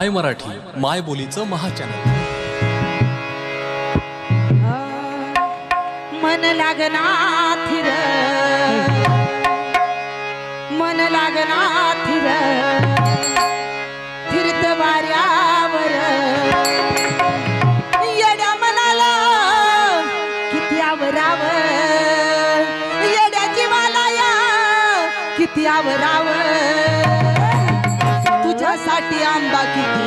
माय मराठी माय बोलीचं महाचॅनल. मन लागना मन लागना I'm back.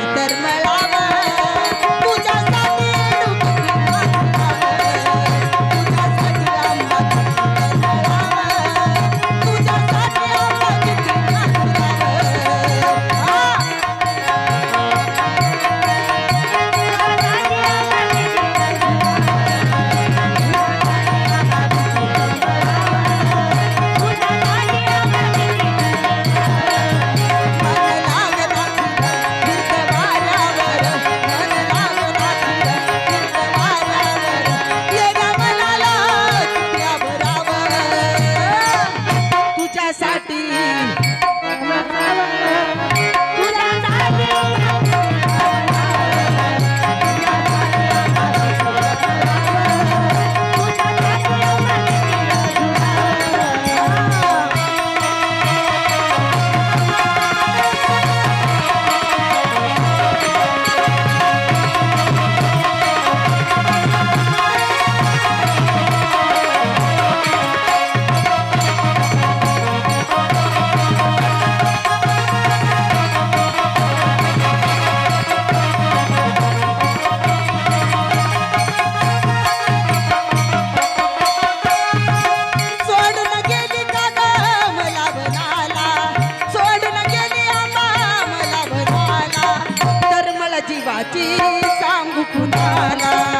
सांगू कुणाला?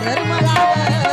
தர்மராஜ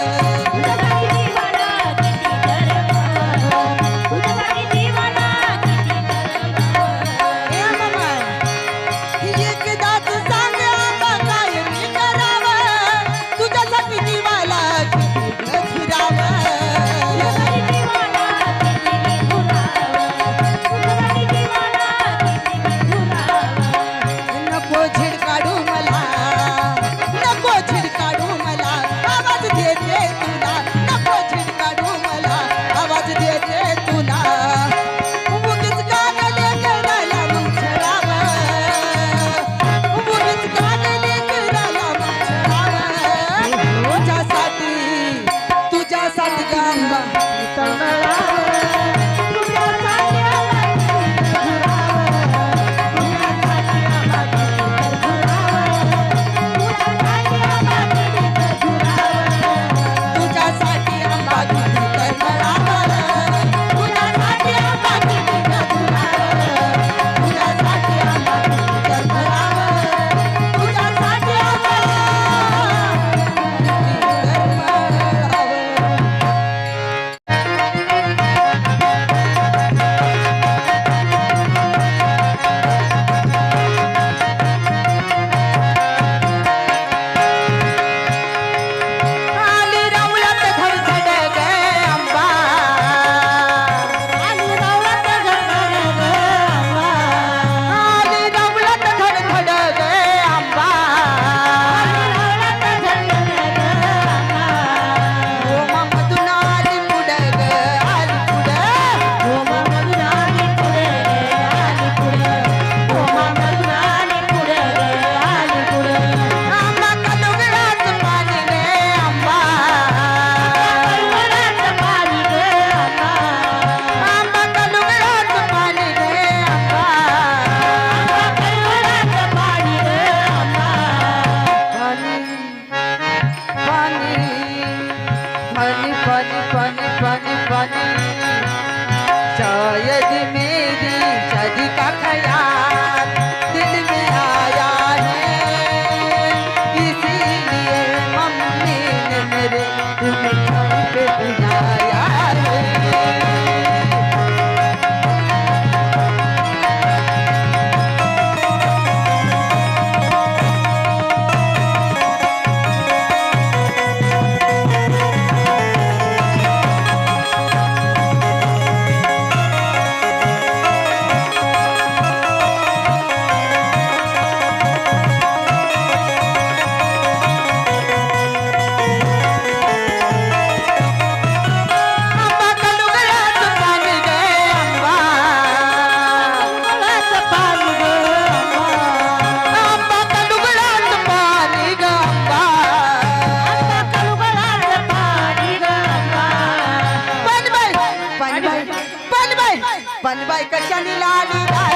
पण बाय कशाने लाली? लाल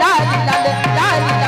लाली लाल लाली.